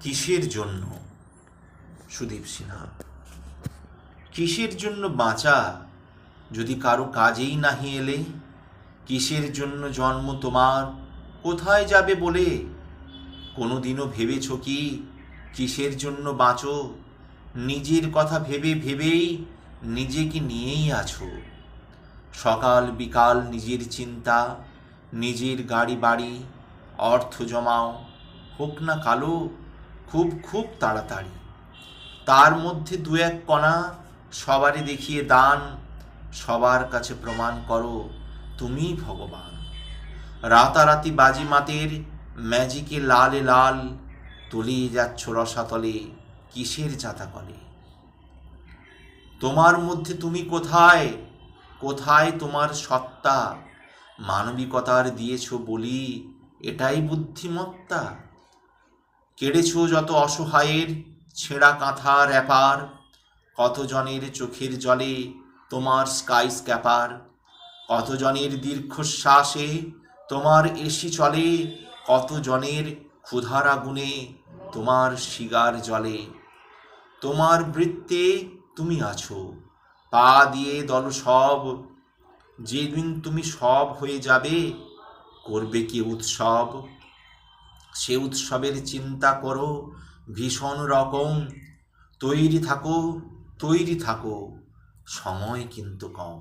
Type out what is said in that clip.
কিসের জন্য? সুদীপ সিনহা। কিসের জন্য বাঁচা যদি কারও কাজেই নাহি এলে? কিসের জন্য জন্ম তোমার? কোথায় যাবে বলে? কোনো দিনও ভেবেছ কি কিসের জন্য বাঁচো? নিজের কথা ভেবে ভেবেই নিজেকে নিয়েই আছো? সকাল বিকাল নিজের চিন্তা, নিজের গাড়ি বাড়ি, অর্থ জমাও, হোক না কালো খুব খুব তাড়াতাড়ি। তার মধ্যে দু এক কণা সবারই দেখিয়ে দান, সবার কাছে প্রমাণ করো তুমি ভগবান। রাতারাতি বাজিমাতের ম্যাজিকে লালে লাল তলিয়ে যাচ্ছ রসাতলে, কিসের জাতাকলে তোমার মধ্যে তুমি কোথায়? কোথায় তোমার সত্তা? মানবিকতার দিয়েছ বলি, এটাই বুদ্ধিমত্তা। কেড়েছ যত অসহায়ের ছেঁড়া কাঁথা র্যাপার কতজনের চোখের জলে তোমার স্কাই স্ক্যাপার কতজনের দীর্ঘশ্বাসে তোমার এসি চলে? কতজনের ক্ষুধার আগুনে তোমার শিগার জলে? তোমার বৃত্তে তুমি আছো, পা দিয়ে দল সব। যেদিন তুমি সব হয়ে যাবে, করবে কি উৎসব? সে উৎসবের চিন্তা করো ভীষণ রকম। তৈরি থাকো তৈরি থাকো। সময় কিন্তু কম।